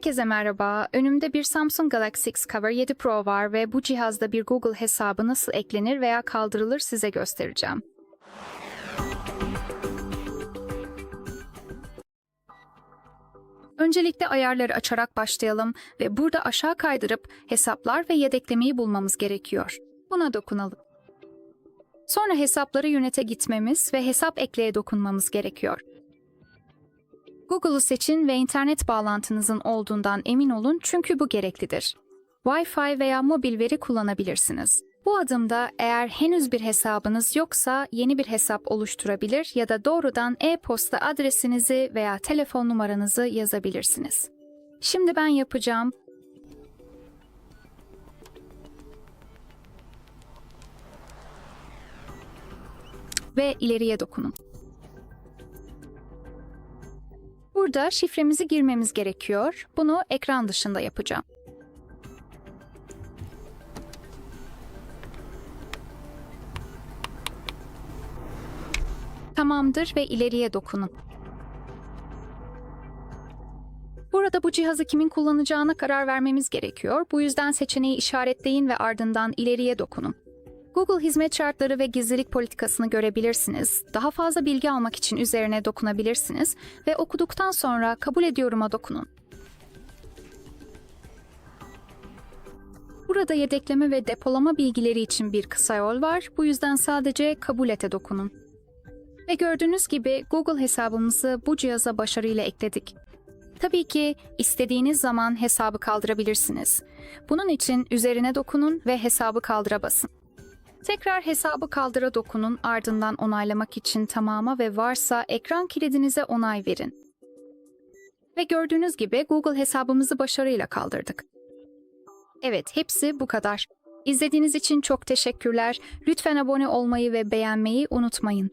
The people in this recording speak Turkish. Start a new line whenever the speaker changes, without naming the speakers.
Herkese merhaba. Önümde bir Samsung Galaxy X Cover 7 Pro var ve bu cihazda bir Google hesabı nasıl eklenir veya kaldırılır size göstereceğim. Öncelikle ayarları açarak başlayalım ve burada aşağı kaydırıp hesaplar ve yedeklemeyi bulmamız gerekiyor. Buna dokunalım. Sonra hesapları yönete gitmemiz ve hesap ekleye dokunmamız gerekiyor. Google'u seçin ve internet bağlantınızın olduğundan emin olun çünkü bu gereklidir. Wi-Fi veya mobil veri kullanabilirsiniz. Bu adımda eğer henüz bir hesabınız yoksa yeni bir hesap oluşturabilir ya da doğrudan e-posta adresinizi veya telefon numaranızı yazabilirsiniz. Şimdi ben yapacağım. Ve ileriye dokunun. Burada şifremizi girmemiz gerekiyor. Bunu ekran dışında yapacağım. Tamamdır ve ileriye dokunun. Burada bu cihazı kimin kullanacağına karar vermemiz gerekiyor. Bu yüzden seçeneği işaretleyin ve ardından ileriye dokunun. Google hizmet şartları ve gizlilik politikasını görebilirsiniz. Daha fazla bilgi almak için üzerine dokunabilirsiniz ve okuduktan sonra kabul ediyorum'a dokunun. Burada yedekleme ve depolama bilgileri için bir kısa yol var. Bu yüzden sadece kabul ete dokunun. Ve gördüğünüz gibi Google hesabımızı bu cihaza başarıyla ekledik. Tabii ki istediğiniz zaman hesabı kaldırabilirsiniz. Bunun için üzerine dokunun ve hesabı kaldıra basın. Tekrar hesabı kaldıra dokunun ardından onaylamak için tamama ve varsa ekran kilidinize onay verin. Ve gördüğünüz gibi Google hesabımızı başarıyla kaldırdık. Evet, hepsi bu kadar. İzlediğiniz için çok teşekkürler. Lütfen abone olmayı ve beğenmeyi unutmayın.